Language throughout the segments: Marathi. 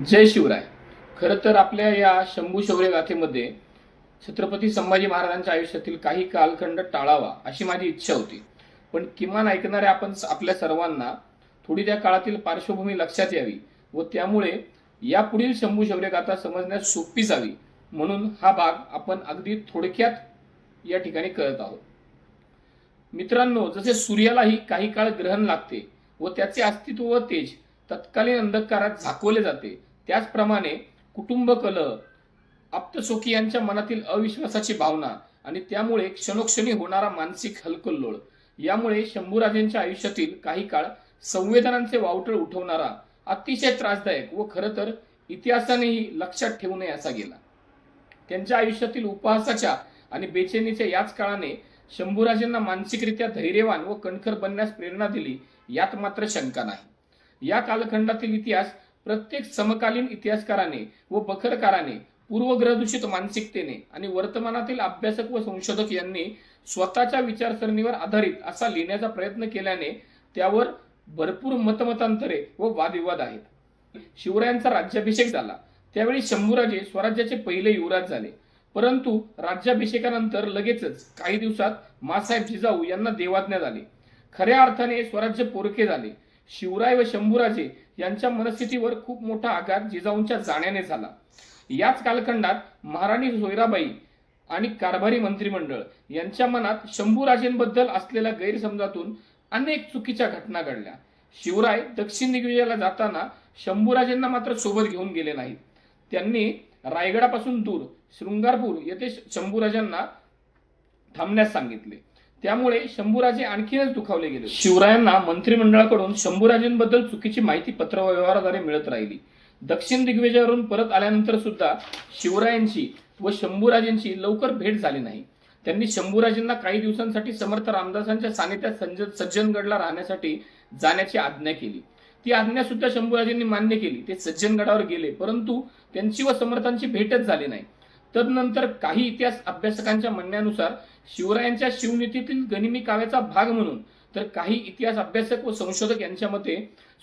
जय शिवराय. खरं तर आपल्या या शंभू शौर्य गाथेमध्ये छत्रपती संभाजी महाराजांच्या आयुष्यातील काही कालखंड टाळावा अशी माझी इच्छा होती. पण किमान ऐकणाऱ्या आपण आपल्या सर्वांना थोडी त्या काळातील पार्श्वभूमी लक्षात यावी व त्यामुळे यापुढील शंभू शौर्य गाथा समजण्यास सोपी जावी म्हणून हा भाग आपण अगदी थोडक्यात या ठिकाणी करत आहोत. मित्रांनो जसे सूर्यालाही काही काळ ग्रहण लागते व त्याचे अस्तित्व व तेज तत्कालीन अंधकारात झाकवले जाते त्याचप्रमाणे कुटुंब कल आप्तसोखी यांच्या मनातील अविश्वासाची भावना आणि त्यामुळे क्षणोक्षणी होणारा मानसिक हलकल्लोळ यामुळे शंभूराजेंच्या आयुष्यातील काही काळ संवेदनांचे वावटळ उठवणारा अतिशय त्रासदायक व खरं तर इतिहासानेही लक्षात ठेवू नये असा गेला. त्यांच्या आयुष्यातील उपहासाच्या आणि बेचैनीच्या याच काळाने शंभूराजेंना मानसिकरित्या धैर्यवान व कणखर बनण्यास प्रेरणा दिली यात मात्र शंका नाही. या कालखंडातील इतिहास प्रत्येक समकालीन इतिहासकाराने व बखरकाराने पूर्वग्रहदूषित मानसिकतेने आणि वर्तमानातील अभ्यासक व संशोधक यांनी स्वतःच्या विचारसरणीवर आधारित असा लिहिण्याचा प्रयत्न केल्याने त्यावर भरपूर मतमतांतरे व वादविवाद आहेत. शिवरायांचा राज्याभिषेक झाला. त्यावेळी शंभूराजे स्वराज्याचे पहिले युवराज झाले. परंतु राज्याभिषेकानंतर लगेचच काही दिवसात मासाहेब जिजाऊ यांना देवाज्ञा झाली खऱ्या अर्थाने स्वराज्य पोरके झाले. शिवराय व शंभूराजे यांच्या मनस्थितीवर खूप मोठा आघात जिजाऊंच्या जाण्याने झाला. याच कालखंडात महाराणी सोयराबाई आणि कारभारी मंत्रिमंडळ यांच्या मनात शंभूराजेंबद्दल असलेल्या गैरसमजातून अनेक चुकीच्या घटना घडल्या. शिवराय दक्षिण दिग्विजयाला जाताना शंभूराजेंना मात्र सोबत घेऊन गेले नाहीत. त्यांनी रायगडापासून दूर शृंगारपूर येथे शंभूराजांना थांबण्यास सांगितले. त्यामुळे शंभूराजे आणखीनच दुखावले गेले. शिवरायांना मंत्रिमंडळाकडून शंभूराजेंबद्दल चुकीची माहिती पत्रव्यवहाराद्वारे मिळत राहिली. दक्षिण दिग्विजयावरून परत आल्यानंतर सुद्धा शिवरायांची व शंभूराजेंची लवकर भेट झाली नाही. त्यांनी शंभूराजेंना काही दिवसांसाठी समर्थ रामदासांच्या सानिध्यात संज सज्जनगडला राहण्यासाठी जाण्याची आज्ञा केली. ती आज्ञा सुद्धा शंभूराजेंनी मान्य केली. ते सज्जनगडावर गेले परंतु त्यांची व समर्थांची भेटच झाली नाही. तदनंतर काही इतिहास अभ्यासकांच्या म्हणण्यानुसार शिवरायांच्या शिवनीतीतील गनिमी काव्याचा भाग म्हणून तर काही इतिहास अभ्यासक व संशोधक यांच्या मते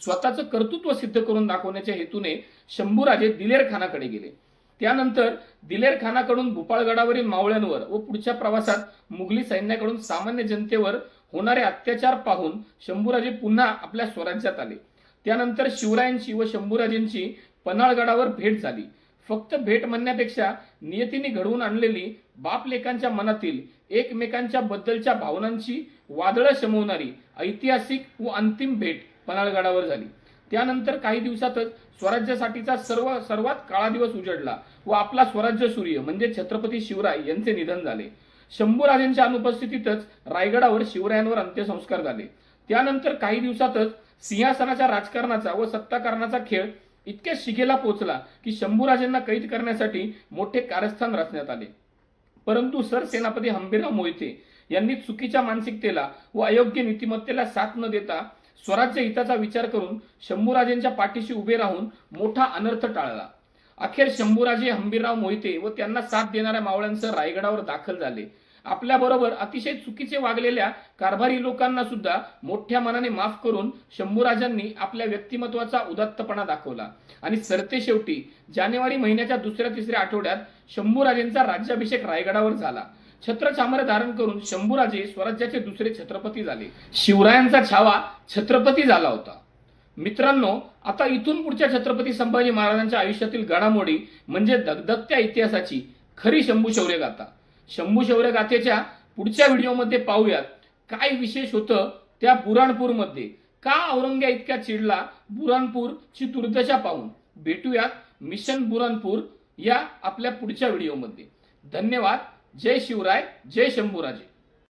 स्वतःचं कर्तृत्व सिद्ध करून दाखवण्याच्या हेतूने शंभूराजे दिलेर खानाकडे गेले. त्यानंतर दिलेर खानाकडून भूपाळगडावरील मावळ्यांवर व पुढच्या प्रवासात मुघली सैन्याकडून सामान्य जनतेवर होणारे अत्याचार पाहून शंभूराजे पुन्हा आपल्या स्वराज्यात आले. त्यानंतर शिवरायांची व शंभूराजेंची पन्हाळगडावर भेट झाली. फक्त भेट म्हणण्यापेक्षा नियतीने घडवून आणलेली बापलेकांच्या मनातील एकमेकांच्या बद्दलच्या भावनांची वादळं शमवणारी ऐतिहासिक व अंतिम भेट पन्हाळगडावर झाली. त्यानंतर काही दिवसातच स्वराज्यासाठीचा सर्व सर्वात काळा दिवस उजडला व आपला स्वराज्य सूर्य म्हणजे छत्रपती शिवराय यांचे निधन झाले. शंभूराजेंच्या अनुपस्थितीतच रायगडावर शिवरायांवर अंत्यसंस्कार झाले. त्यानंतर काही दिवसातच सिंहासनाच्या राजकारणाचा व सत्ताकारणाचा खेळ इतक्या शिगेला पोहोचला की शंभूराजेंना कैद करण्यासाठी मोठे कारस्थान रचण्यात आले. परंतु सरसेनापती हंबीरराव मोहिते यांनी चुकीच्या मानसिकतेला व अयोग्य नीतिमत्तेला साथ न देता स्वराज्य हिताचा विचार करून शंभूराजेंच्या पाठीशी उभे राहून मोठा अनर्थ टाळला. अखेर शंभूराजे हंबीरराव मोहिते व त्यांना साथ देणाऱ्या मावळ्यांसह रायगडावर दाखल झाले. आपल्याबरोबर अतिशय चुकीचे वागलेल्या कारभारी लोकांना सुद्धा मोठ्या मनाने माफ करून शंभूराजांनी आपल्या व्यक्तिमत्वाचा उदात्तपणा दाखवला. आणि सरते शेवटी जानेवारी महिन्याच्या दुसऱ्या तिसऱ्या आठवड्यात शंभूराजेंचा राज्याभिषेक रायगडावर झाला. छत्रछामर धारण करून शंभूराजे स्वराज्याचे दुसरे छत्रपती झाले. शिवरायांचा छावा छत्रपती झाला होता. मित्रांनो आता इथून पुढच्या छत्रपती संभाजी महाराजांच्या आयुष्यातील घडामोडी म्हणजे दगदगत्या इतिहासाची खरी शंभू शौर्य गाथा शंभू शौर्य गाथेच्या पुढच्या व्हिडिओमध्ये पाहूयात. काय विशेष होतं त्या बुराणपूरमध्ये? का औरंग्या इतक्या चिडला बुराणपूरची दुर्दशा पाहून? भेटूयात मिशन बुराणपूर या आपल्या पुढच्या व्हिडिओमध्ये. धन्यवाद. जय शिवराय. जय शंभूराजे.